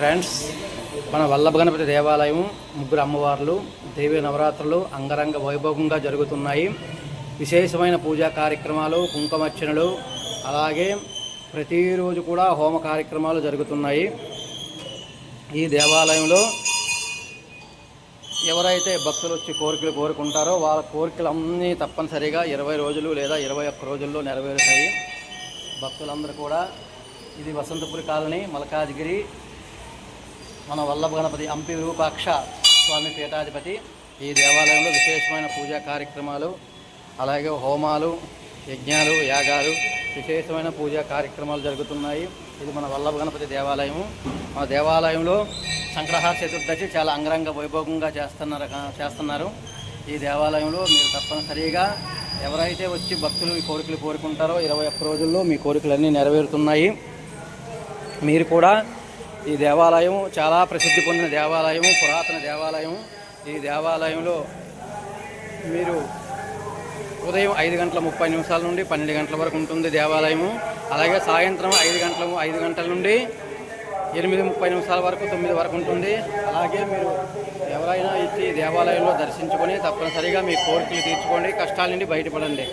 Friends మన వల్లభ గణపతి దేవాలయం ముగ్గురు అమ్మవార్లు దేవి నవరాత్రులు అంగరంగ వైభవంగా జరుగుతున్నాయి. విశేషమైన పూజా కార్యక్రమాలు కుంకుమర్చనలు అలాగే ప్రతిరోజు కూడా హోమ కార్యక్రమాలు జరుగుతున్నాయి. ఈ దేవాలయంలో ఎవరైతే భక్తులు వచ్చి కోరికలు కోరుకుంటారో వాళ్ళ కోరికలు అన్నీ తప్పనిసరిగా ఇరవై రోజులు లేదా ఇరవై ఒక్క రోజుల్లో నెరవేరుతాయి. భక్తులందరూ కూడా ఇది వసంతపురి కాలనీ మలకాజ్గిరి మన వల్లభ గణపతి అంపి విరూపాక్ష స్వామి పీఠాధిపతి. ఈ దేవాలయంలో విశేషమైన పూజా కార్యక్రమాలు అలాగే హోమాలు యజ్ఞాలు యాగాలు విశేషమైన పూజా కార్యక్రమాలు జరుగుతున్నాయి. ఇది మన వల్లభ గణపతి దేవాలయము. మన దేవాలయంలో సంక్రహార చతుర్దశి చాలా అంగరంగ వైభవంగా చేస్తున్నారు చేస్తున్నారు. ఈ దేవాలయంలో మీరు తప్పనిసరిగా ఎవరైతే వచ్చి భక్తులు ఈ కోరికలు కోరుకుంటారో ఇరవై ఒక్క రోజుల్లో మీ కోరికలన్నీ నెరవేరుతున్నాయి. మీరు కూడా ఈ దేవాలయం చాలా ప్రసిద్ధి పొందిన దేవాలయం పురాతన దేవాలయం ఈ దేవాలయంలో మీరు ఉదయం ఐదు గంటల ముప్పై నిమిషాల నుండి పన్నెండు గంటల వరకు ఉంటుంది దేవాలయము. అలాగే సాయంత్రం ఐదు గంటల ఐదు గంటల నుండి ఎనిమిది ముప్పై నిమిషాల వరకు తొమ్మిది వరకు ఉంటుంది. అలాగే మీరు ఎవరైనా ఇచ్చి దేవాలయంలో దర్శించుకొని తప్పనిసరిగా మీ కోరికలు తీర్చుకోండి. కష్టాల నుండి బయటపడండి.